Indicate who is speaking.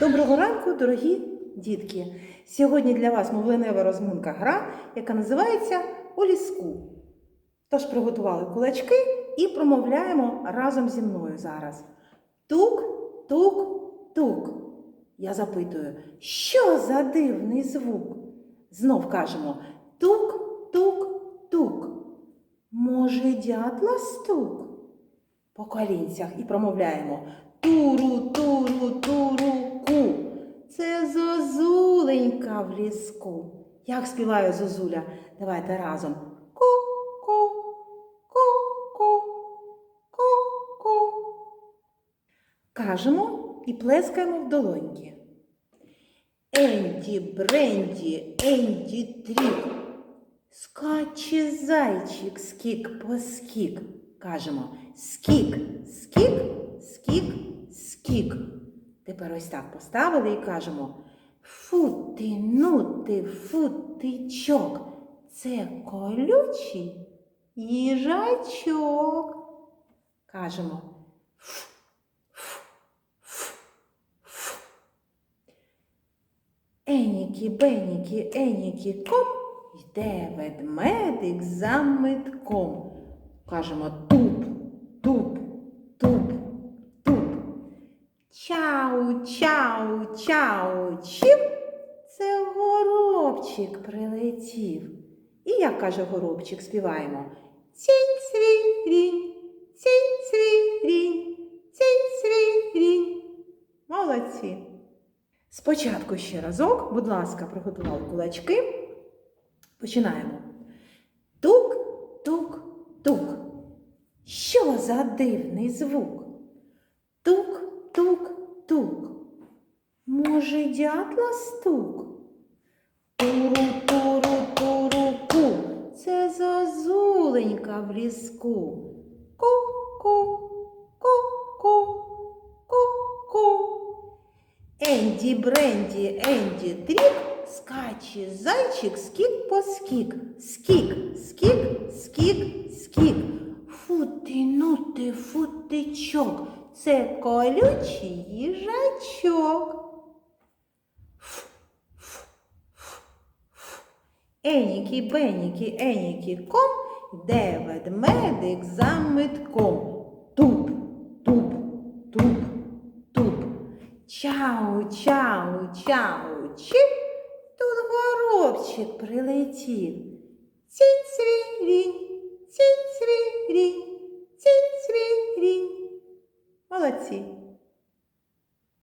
Speaker 1: Доброго ранку, дорогі дітки! Сьогодні для вас мовленева розминка гра, яка називається у ліску. Тож приготували кулачки і промовляємо разом зі мною зараз. Тук, тук, тук. Я запитую, що за дивний звук? Знов кажемо тук, тук, тук. Може, дятла стук? По колінцях і промовляємо туру, в ліску. Як співає зозуля? Давайте разом. Ку-ку, ку-ку, ку-ку. Кажемо і плескаємо в долоньки. Енді, бренді, енді, трік. Скаче зайчик, скік по скік. Кажемо скік, скік, скік, скік. Тепер ось так поставили і кажемо фути, нути, футичок. Це колючий їжачок. Кажемо ф, ф, ф, ф. Енікі, бенікі, енікі, йде ведмедик за метком. Кажемо Чау, чау, чіп. Це горобчик прилетів. І як каже горобчик, співаємо. Цінь свірінь, цінь свірінь, цінь свірінь. Молодці. Спочатку ще разок, будь ласка, приготували кулачки. Починаємо. Тук, тук, тук. Що за дивний звук? Тук, тук, тук. Може, дятла стук? Туру, туру, туру, ку. Це зозуленька в ліску. Ку-ку, ку-ку, ку-ку. Енді, бренді, енді, трік, скаче зайчик, скік по скік, скік, скік, скік, скік. Фути, нути, футичок, це колючий їжачок. Енікі, бенікі, енікі, ком, йде ведмедик за митком. Туп, туп, туп, туп. Чау, чау, чау, чіп. Тут горобчик прилетів. Цінь свірінь,